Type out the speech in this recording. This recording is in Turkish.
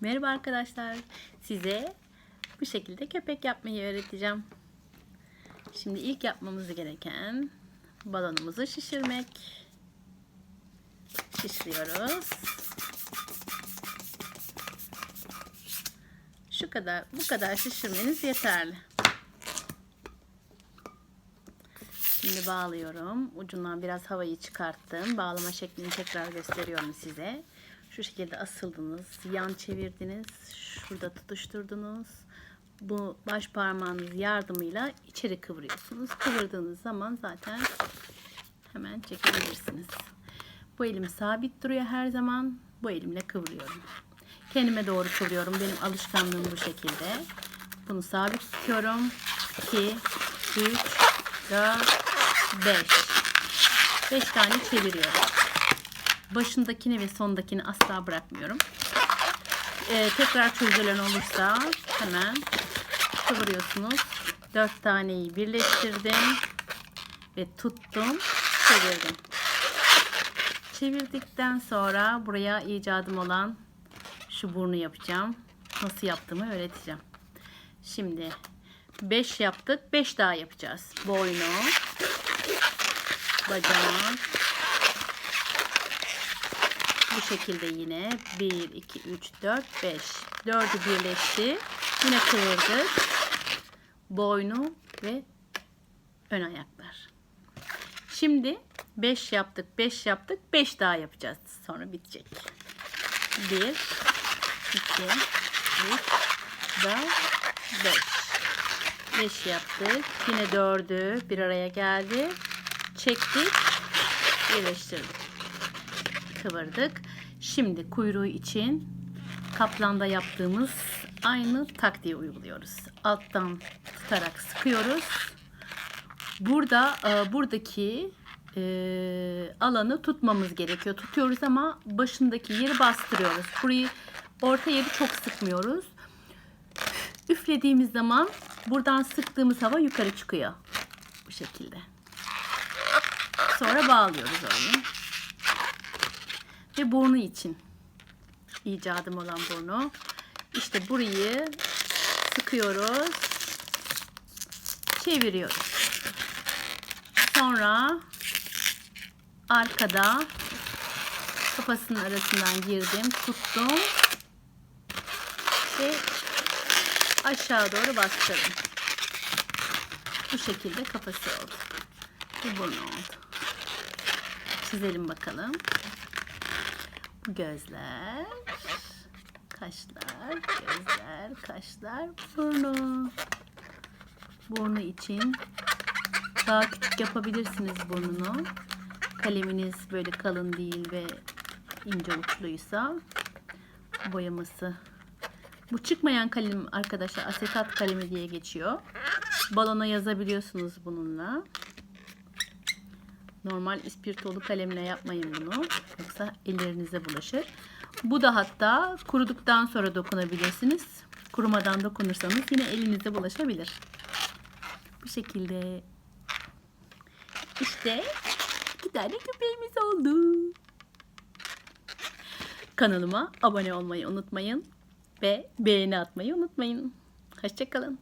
Merhaba arkadaşlar. Size bu şekilde köpek yapmayı öğreteceğim. Şimdi ilk yapmamız gereken balonumuzu şişirmek. Şişiriyoruz. Şu kadar, bu kadar şişirmeniz yeterli. Şimdi bağlıyorum. Ucundan biraz havayı çıkarttım. Bağlama şeklini tekrar gösteriyorum size. Şu şekilde asıldınız. Yan çevirdiniz. Şurada tutuşturdunuz. Bu baş parmağınız yardımıyla içeri kıvırıyorsunuz. Kıvırdığınız zaman zaten hemen çekebilirsiniz. Bu elim sabit duruyor her zaman. Bu elimle kıvırıyorum. Kendime doğru kıvırıyorum. Benim alışkanlığım bu şekilde. Bunu sabit tutuyorum. 2, 3, 4, 5. 5 tane çeviriyorum. Başındakini ve sondakini asla bırakmıyorum. Ee, tekrar çözülen olursa hemen kıvırıyorsunuz. 4 taneyi birleştirdim ve tuttum, çevirdim. Çevirdikten sonra buraya icadım olan şu burnu yapacağım. Nasıl yaptığımı öğreteceğim. Şimdi 5 yaptık. 5 daha yapacağız. Boynu, bacağın, bu şekilde yine 1, 2, 3, 4, 5. 4'ü birleşti. Yine kıvırdık. Boynu ve ön ayaklar. Şimdi 5 yaptık, 5 yaptık. 5 daha yapacağız. Sonra bitecek. 1, 2, 3, 4, 5. 5 yaptık. Yine 4'ü bir araya geldi. Çektik. Birleştirdik kıvırdık. Şimdi kuyruğu için kaplanda yaptığımız aynı taktiği uyguluyoruz. Alttan tutarak sıkıyoruz. Burada e, buradaki e, alanı tutmamız gerekiyor. Tutuyoruz ama başındaki yeri bastırıyoruz. Burayı orta yeri çok sıkmıyoruz. Üflediğimiz zaman buradan sıktığımız hava yukarı çıkıyor. Bu şekilde. Sonra bağlıyoruz onu ve burnu için icadım olan burnu. İşte burayı sıkıyoruz. Çeviriyoruz. Sonra arkada kafasının arasından girdim, tuttum ve aşağı doğru bastırdım. Bu şekilde kafası oldu. Bu burnu oldu. Çizelim bakalım gözler, kaşlar, gözler, kaşlar, burnu. Burnu için daha küçük yapabilirsiniz burnunu. Kaleminiz böyle kalın değil ve ince uçluysa boyaması. Bu çıkmayan kalem arkadaşlar asetat kalemi diye geçiyor. Balona yazabiliyorsunuz bununla. Normal ispirtolu kalemle yapmayın bunu. Yoksa ellerinize bulaşır. Bu da hatta kuruduktan sonra dokunabilirsiniz. Kurumadan dokunursanız yine elinize bulaşabilir. Bu şekilde. İşte iki tane köpeğimiz oldu. Kanalıma abone olmayı unutmayın. Ve beğeni atmayı unutmayın. Hoşçakalın.